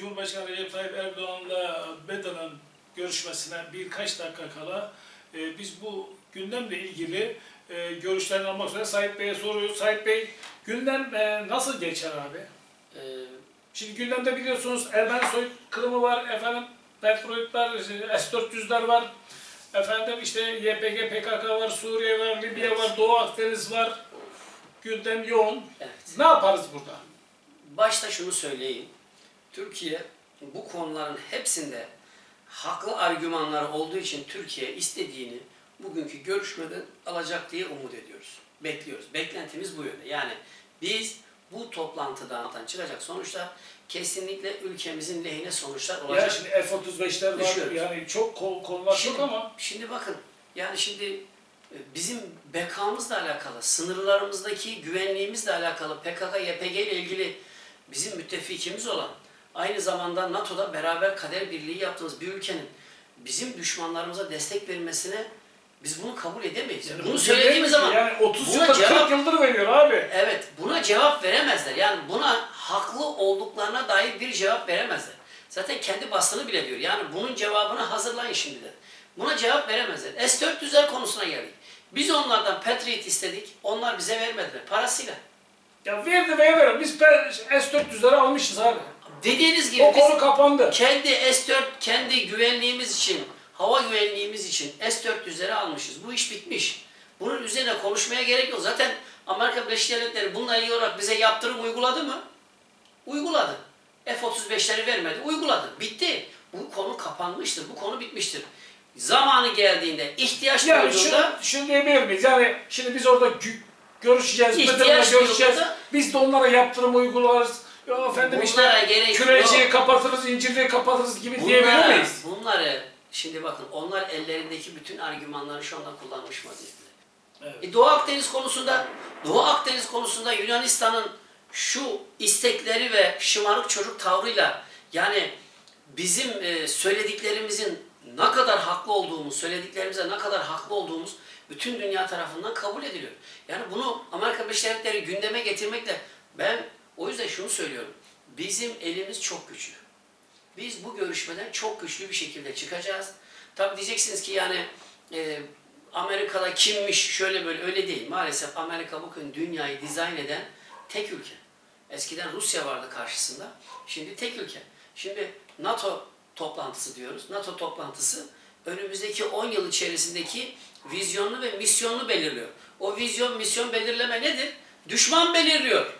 Cumhurbaşkanı Recep Tayyip Erdoğan'la Bedan'ın görüşmesine birkaç dakika kala e, biz bu gündemle ilgili e, görüşlerini almak üzere Sait Bey'e soruyoruz. Sait Bey gündem e, nasıl geçer abi? Ee, Şimdi gündemde biliyorsunuz Ermeni soykırımı var, efendim petrolitler, S-400'ler var, efendim işte YPG, PKK var, Suriye var, Libya var, Doğu Akdeniz var. Gündem yoğun. evet. Ne yaparız burada? Başta şunu söyleyeyim. Türkiye bu konuların hepsinde haklı argümanları olduğu için Türkiye istediğini bugünkü görüşmeden alacak diye umut ediyoruz. Bekliyoruz. Beklentimiz bu yönde. Yani biz bu toplantıdan çıkacak sonuçlar kesinlikle ülkemizin lehine sonuçlar Ya olacak. şimdi F-35'ler var, yani çok kol, konular Şimdi, çok ama şimdi bakın yani şimdi e, bizim bekamızla alakalı, sınırlarımızdaki güvenliğimizle alakalı PKK, YPG ile ilgili bizim müttefikimiz olan aynı zamanda NATO'da beraber kader birliği yaptığımız bir ülkenin bizim düşmanlarımıza destek vermesine biz bunu kabul edemeyiz. Yani bunu bu söylediğimiz zaman yani 30 buna yıldır 40 cevap- yıldır veriyor abi. Evet, buna cevap veremezler. Yani buna haklı olduklarına dair bir cevap veremezler. Zaten kendi basını bile diyor. Yani bunun cevabını hazırlayın şimdiden. Buna cevap veremezler. S-400'ler konusuna geldik. Biz onlardan Patriot istedik. Onlar bize vermediler. Parasıyla. Ya verdi ve verir. Biz pe- S-400'leri almışız abi. Dediğiniz gibi O biz konu kapandı. kendi S-4, kendi güvenliğimiz için, hava güvenliğimiz için S-400'leri almışız. Bu iş bitmiş. Bunun üzerine konuşmaya gerek yok. Zaten Amerika Birleşik Devletleri bununla ilgili olarak bize yaptırım uyguladı mı? Uyguladı. F-35'leri vermedi. Uyguladı. Bitti. Bu konu kapanmıştır. Bu konu bitmiştir. Zamanı geldiğinde, ihtiyaç Yani şunu, duyduğunda şunu diyebilir miyiz? Yani şimdi biz orada gü- görüşeceğiz, İhtiyaç Bedir'le görüşeceğiz. duyulduğunda- Biz de onlara yaptırım uygularız. Ya efendim Bunlara işte gerek küreciyi yok. kapatırız, incirliği kapatırız gibi diyebilir bunları, miyiz? bunları şimdi bakın onlar ellerindeki bütün argümanları şu anda kullanmış vaziyette. Evet. E, Doğu Akdeniz konusunda Doğu Akdeniz konusunda Yunanistan'ın şu istekleri ve şımarık çocuk tavrıyla yani bizim e, söylediklerimizin ne kadar haklı olduğumuz, söylediklerimize ne kadar haklı olduğumuz bütün dünya tarafından kabul ediliyor. Yani bunu Amerika Birleşik Devletleri gündeme getirmekle ben o yüzden şunu söylüyorum. Bizim elimiz çok güçlü. Biz bu görüşmeden çok güçlü bir şekilde çıkacağız. Tabi diyeceksiniz ki yani e, Amerika'da kimmiş şöyle böyle öyle değil. Maalesef Amerika bugün dünyayı dizayn eden tek ülke. Eskiden Rusya vardı karşısında. Şimdi tek ülke. Şimdi NATO toplantısı diyoruz. NATO toplantısı önümüzdeki 10 yıl içerisindeki vizyonunu ve misyonunu belirliyor. O vizyon misyon belirleme nedir? Düşman belirliyor.